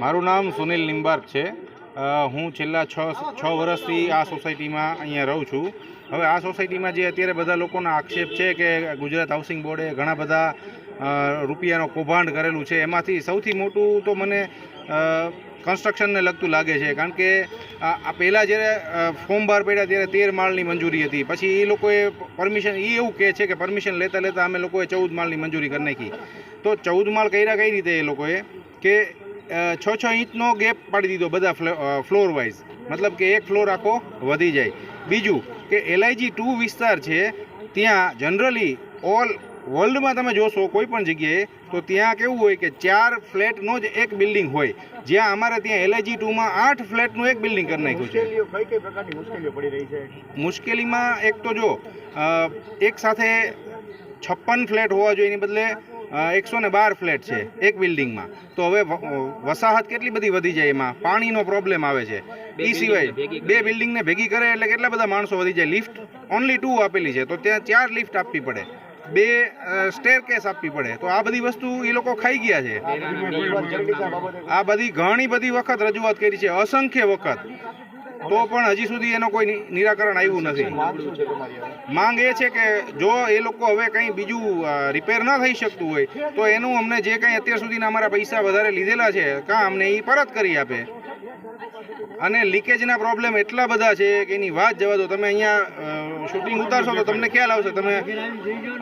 મારું નામ સુનિલ નિંબાર્ક છે. હું છેલ્લા છ છ વર્ષથી આ સોસાયટીમાં અહીંયા રહું છું. હવે આ સોસાયટીમાં જે અત્યારે બધા લોકોના આક્ષેપ છે કે ગુજરાત હાઉસિંગ બોર્ડે ઘણા બધા રૂપિયાનો કૌભાંડ કરેલું છે, એમાંથી સૌથી મોટું તો મને કન્સ્ટ્રક્શનને લગતું લાગે છે. કારણ કે આ પહેલાં જ્યારે ફોર્મ બહાર પડ્યા ત્યારે તેર માળની મંજૂરી હતી. પછી એ લોકોએ પરમિશન એ એવું કહે છે કે પરમિશન લેતા લેતા અમે લોકોએ ચૌદ માળની મંજૂરી કરી નાખી. તો ચૌદ માળ કર્યા કઈ રીતે એ લોકોએ? કે છ છ ઇંચનો ગેપ પાડી દીધો બધા ફ્લોર વાઇઝ મતલબ કે એક ફ્લોર આખો વધી જાય. બીજું કે એલઆઈજી ટુ વિસ્તાર છે ત્યાં જનરલી ઓલ વર્લ્ડમાં તમે જોશો કોઈ પણ જગ્યાએ તો ત્યાં કેવું હોય કે ચાર ફ્લેટનો જ એક બિલ્ડિંગ હોય. જ્યાં અમારે ત્યાં એલઆઈજી ટુમાં આઠ ફ્લેટનું એક બિલ્ડિંગ કરી નાખ્યું છે. મુશ્કેલીઓ કઈ કઈ પ્રકારની મુશ્કેલીઓ પડી મુશ્કેલીમાં એક તો જો એક સાથે છપ્પન ફ્લેટ હોવા જોઈએ એની બદલે એકસો ને બાર ફ્લેટ છે એક બિલ્ડિંગમાં. તો હવે વસાહત કેટલી બધી વધી જાય એમાં? પાણીનો પ્રોબ્લેમ આવે છે. એ સિવાય બે બિલ્ડિંગને ભેગી કરે એટલે કેટલા બધા માણસો વધી જાય. લિફ્ટ ઓનલી ટુ આપેલી છે તો ત્યાં ચાર લિફ્ટ આપવી પડે. બે સ્ટેર કેસ આપવી પડે. તો આ બધી વસ્તુ એ લોકો ખાઈ ગયા છે. આ બધી ઘણી બધી વખત રજૂઆત કરી છે. અસંખ્ય વખત. તો પણ હજી સુધી એનો કોઈ નિરાકરણ આવ્યું નથી. માંગ એ છે કે જો એ લોકો હવે કંઈ બીજું રિપેર ન થઈ શકતું હોય, તો એનું અમને જે કંઈ અત્યાર સુધીના અમારા પૈસા વધારે લીધેલા છે, કાં અમને એ પરત કરી આપે. અને લીકેજના પ્રોબ્લેમ એટલા બધા છે કે એની વાત જવા દો. તમે અહીંયા શૂટિંગ ઉતારશો તો તમને ખ્યાલ આવશે. તમે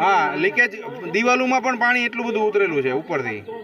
હા લીકેજ દિવાલોમાં પણ પાણી એટલું બધું ઉતરેલું છે ઉપરથી.